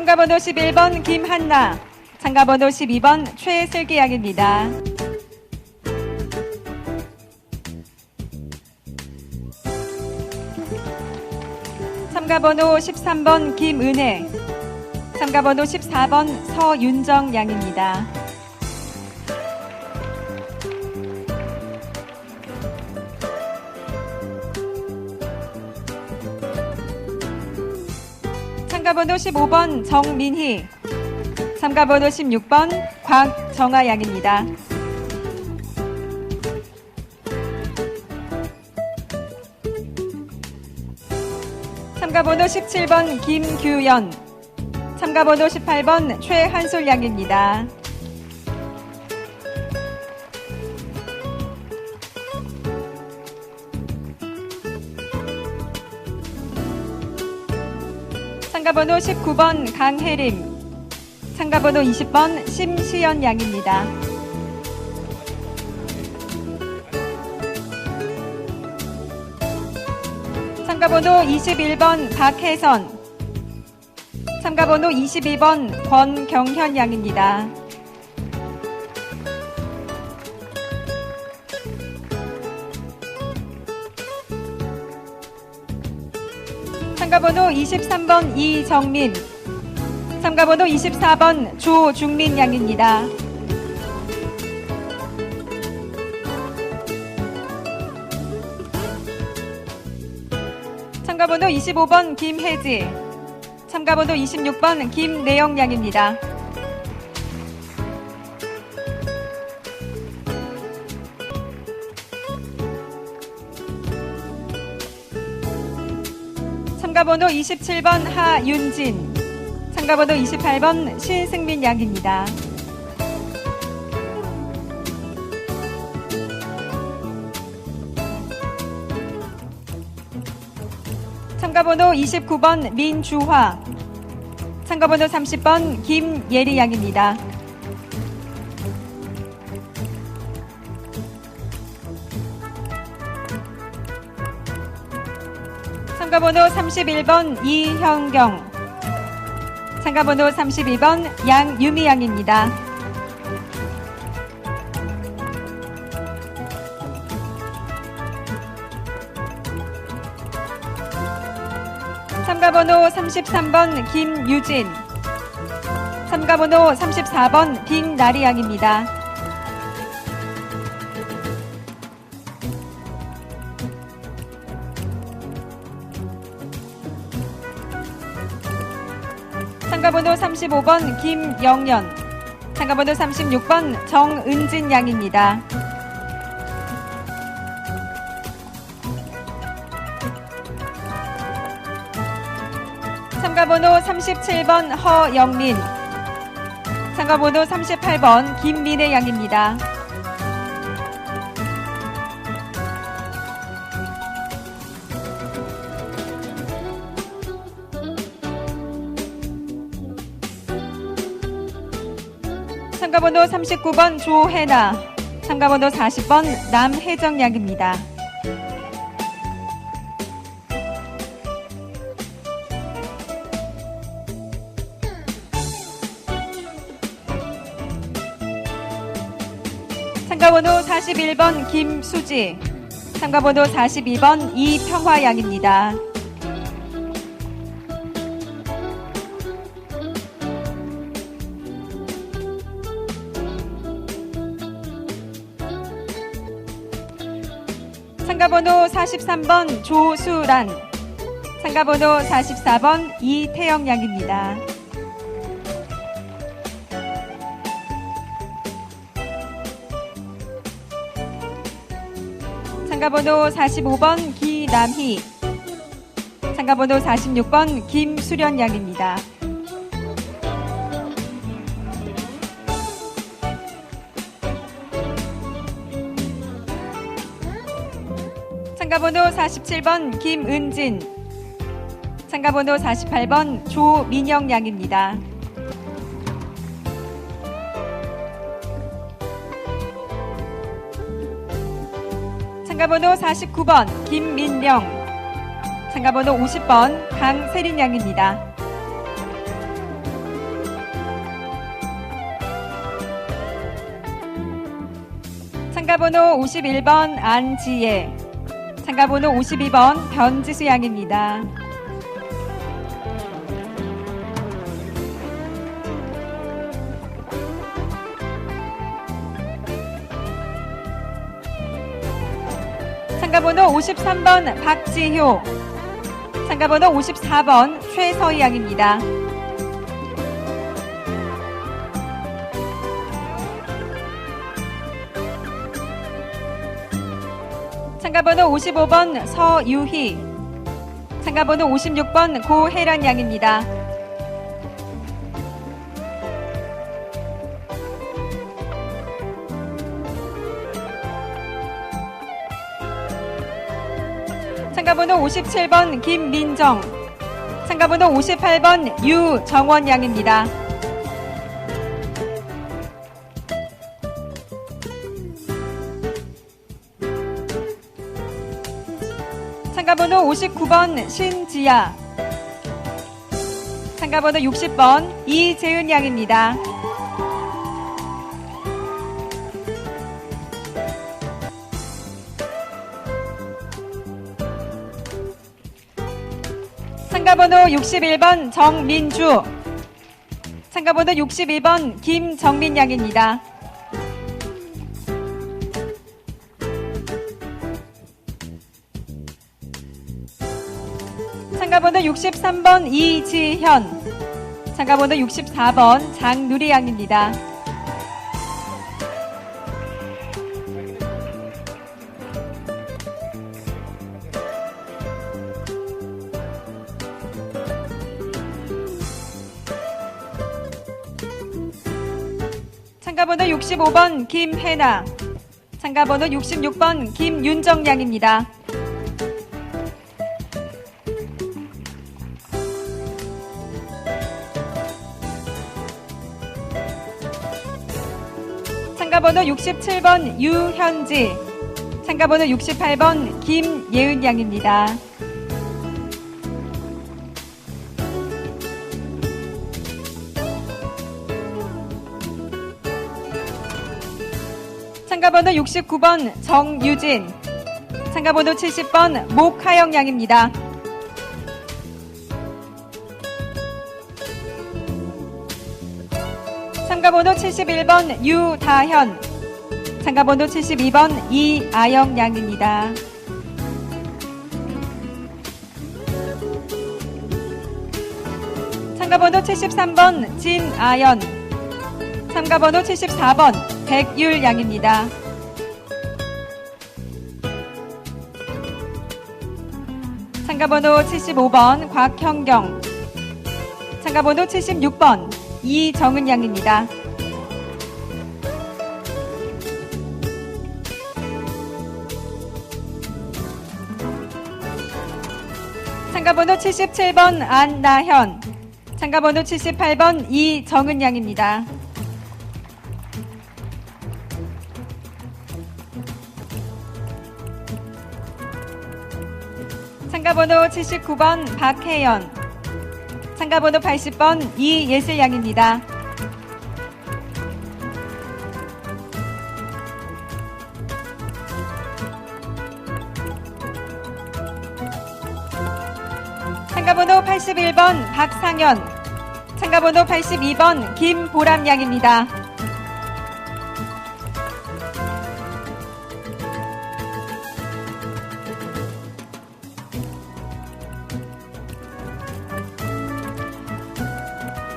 참가번호 11번 김한나, 참가번호 12번 최슬기 양입니다. 참가번호 13번 김은혜, 참가번호 14번 서윤정 양입니다. 참가번호 15번 정민희, 참가번호 16번 곽정아 양입니다. 참가번호 17번 김규연, 참가번호 18번 최한솔 양입니다. 참가번호 19번 강혜림, 참가번호 20번 심시연 양입니다. 참가번호 21번 박혜선, 참가번호 22번 권경현 양입니다. 참가번호 23번 이정민, 참가번호 24번 조중민 양입니다. 참가번호 25번 김혜지, 참가번호 26번 김내영 양입니다. 참가번호 27번 하윤진, 참가번호 28번 신승민 양입니다. 참가번호 29번 민주화, 참가번호 30번 김예리 양입니다. 참가번호 31번 이현경, 참가번호 32번 양유미 양입니다. 참가번호 33번 김유진, 참가번호 34번 빈나리 양입니다. 참가번호 35번 김영연, 참가번호 36번 정은진 양입니다. 참가번호 37번 허영민, 참가번호 38번 김민혜 양입니다. 참가번호 39번 조혜나, 참가번호 40번 남혜정 양입니다. 참가번호 41번 김수지, 참가번호 42번 이평화 양입니다. 참가번호 43번 조수란, 참가번호 44번 이태영 양입니다. 참가번호 45번 기남희, 참가번호 46번 김수련 양입니다. 참가번호 47번 김은진, 참가번호 48번 조민영 양입니다. 참가번호 49번 김민령, 참가번호 50번 강세린 양입니다. 참가번호 51번 안지예 참가번호 52번 변지수 양입니다. 참가번호 53번 박지효, 참가번호 54번 최서희 양입니다. 참가번호 55번 서유희, 참가번호 56번 고혜란 양입니다. 참가번호 57번 김민정, 참가번호 58번 유정원 양입니다. 참가번호 59번 신지아, 참가번호 60번 이재은 양입니다. 참가번호 61번 정민주, 참가번호 62번 김정민 양입니다. 63번 이지현, 참가번호 64번 장누리 양입니다. 참가번호 65번 김혜나, 참가번호 66번 김윤정 양입니다. 참가번호 67번 유현지, 참가번호 68번 김예은 양입니다. 참가번호 69번 정유진, 참가번호 70번 목하영 양입니다. 참가번호 71번 유다현, 참가번호 72번 이아영 양입니다. 참가번호 73번 진아연, 참가번호 74번 백율 양입니다. 참가번호 75번 곽형경, 참가번호 76번 이정은 양입니다. 참가번호 77번 안나현, 참가번호 78번 이정은 양입니다. 참가번호 79번 박혜연, 참가번호 80번 이예슬 양입니다. 참가번호 81번 박상현, 참가번호 82번 김보람 양입니다.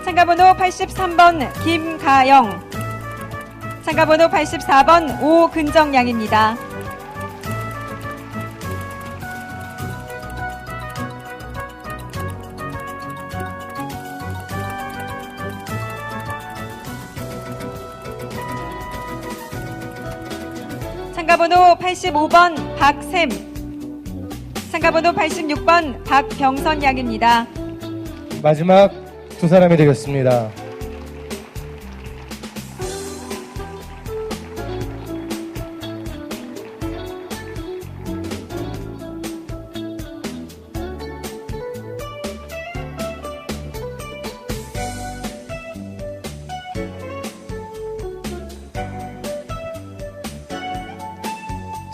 참가번호 83번 김가영, 참가번호 84번 오근정 양입니다. 참가번호 85번 박샘, 참가번호 86번 박병선 양입니다. 마지막 두 사람이 되겠습니다.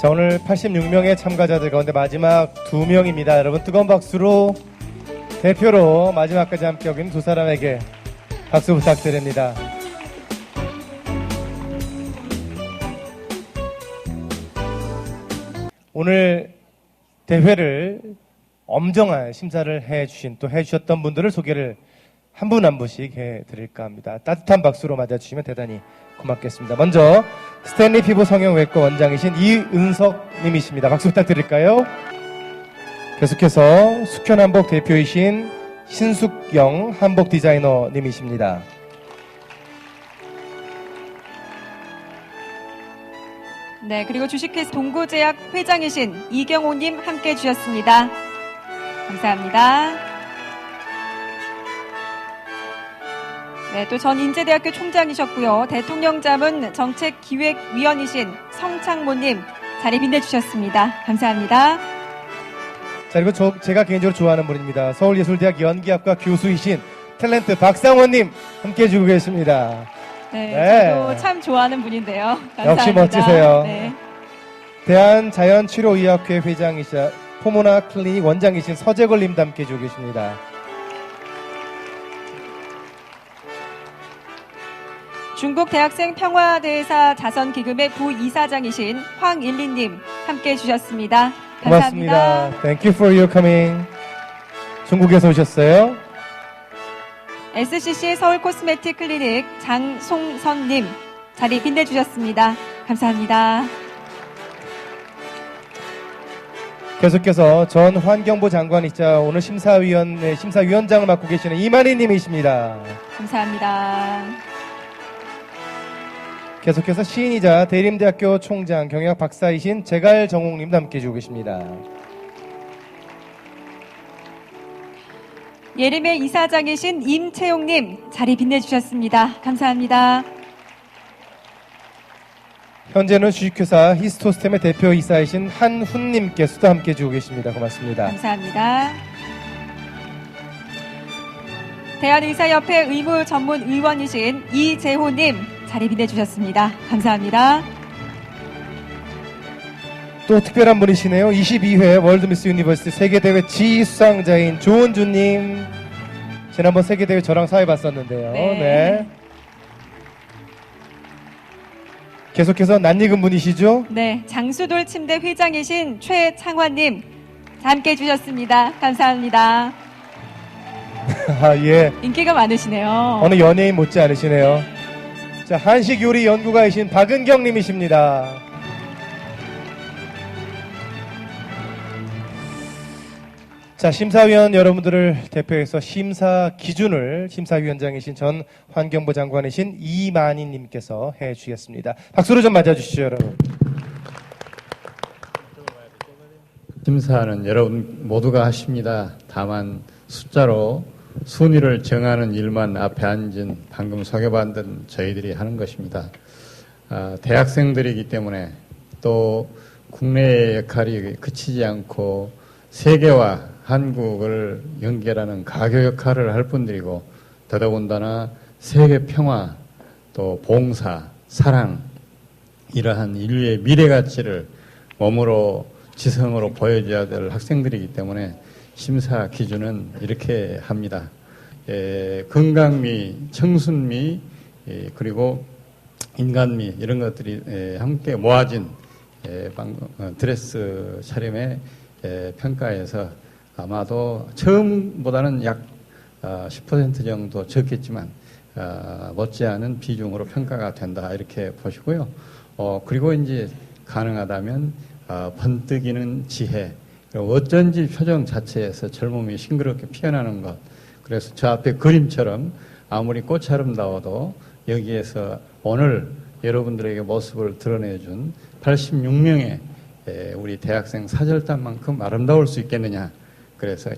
자, 오늘 86명의 참가자들 가운데 마지막 두 명입니다. 여러분 뜨거운 박수로 대표로 마지막까지 함께 있는 두 사람에게 박수 부탁드립니다. 오늘 대회를 엄정한 심사를 해주신 또 해주셨던 분들을 소개를 한분한 분씩 해드릴까 합니다. 따뜻한 박수로 맞아주시면 대단히 고맙겠습니다. 먼저 스탠리 피부 성형외과 원장이신 이은석님이십니다. 박수 부탁드릴까요? 계속해서 숙현 한복 대표이신 신숙영 한복 디자이너님이십니다. 네, 그리고 주식회사 동구제약 회장이신 이경호님 함께 해주셨습니다. 감사합니다. 네, 또 전 인제대학교 총장이셨고요. 대통령 자문 정책기획위원이신 성창모님 자리 빛내주셨습니다. 감사합니다. 자, 그리고 저, 제가 개인적으로 좋아하는 분입니다. 서울예술대학 연기학과 교수이신 탤런트 박상원님 함께 해주고 계십니다. 네, 네. 저도 참 좋아하는 분인데요. 감사합니다. 역시 멋지세요. 네. 대한자연치료의학회 회장이자 포모나 클리닉 원장이신 서재걸님도 함께 해주고 계십니다. 중국 대학생 평화대사 자선기금의 부이사장이신 황일리님 함께 해주셨습니다. 감사합니다. 고맙습니다. Thank you for your coming. 중국에서 오셨어요? SCC 서울 코스메틱 클리닉 장송선님 자리 빛내주셨습니다. 감사합니다. 계속해서 전 환경부 장관이자 오늘 심사위원회 심사위원장을 맡고 계시는 이만희 님이십니다. 감사합니다. 계속해서 시인이자 대림대학교 총장 경영 박사이신 제갈정옥님도 함께 해주고 계십니다. 예림의 이사장이신 임채용님 자리 빛내주셨습니다. 감사합니다. 현재는 주식회사 히스토스템의 대표 이사이신 한훈님께서도 함께 해주고 계십니다. 고맙습니다. 감사합니다. 대한의사협회 의무 전문 의원이신 이재호님 자리 빛내주셨습니다. 감사합니다. 또 특별한 분이시네요. 22회 월드미스 유니버시티 세계대회 지수상자인 조은주님. 지난번 세계대회 저랑 사회 봤었는데요. 네. 네. 계속해서 낯익은 분이시죠? 네, 장수돌 침대 회장이신 최창환님 함께 해주셨습니다. 감사합니다. 아, 예. 인기가 많으시네요. 어느 연예인 못지 않으시네요. 자, 한식 요리 연구가이신 박은경 님이십니다. 자, 심사위원 여러분들을 대표해서 심사 기준을 심사위원장이신 전 환경부 장관이신 이만희 님께서 해 주시겠습니다. 박수로 좀 맞아 주시죠, 여러분. 심사는 여러분 모두가 하십니다. 다만 숫자로 순위를 정하는 일만 앞에 앉은 방금 소개받은 저희들이 하는 것입니다. 아, 대학생들이기 때문에 또 국내의 역할이 그치지 않고 세계와 한국을 연결하는 가교 역할을 할 분들이고 더더군다나 세계 평화 또 봉사 사랑 이러한 인류의 미래 가치를 몸으로 지성으로 보여줘야 될 학생들이기 때문에 심사 기준은 이렇게 합니다. 에, 건강미, 청순미, 에, 그리고 인간미 이런 것들이 에, 함께 모아진 에, 방금, 어, 드레스 차림의 에, 평가에서 아마도 처음보다는 약 어, 10% 정도 적겠지만 어, 못지않은 비중으로 평가가 된다 이렇게 보시고요. 어, 그리고 이제 가능하다면 어, 번뜩이는 지혜, 어쩐지 표정 자체에서 젊음이 싱그럽게 피어나는 것. 그래서 저 앞에 그림처럼 아무리 꽃이 아름다워도 여기에서 오늘 여러분들에게 모습을 드러내준 86명의 우리 대학생 사절단만큼 아름다울 수 있겠느냐. 그래서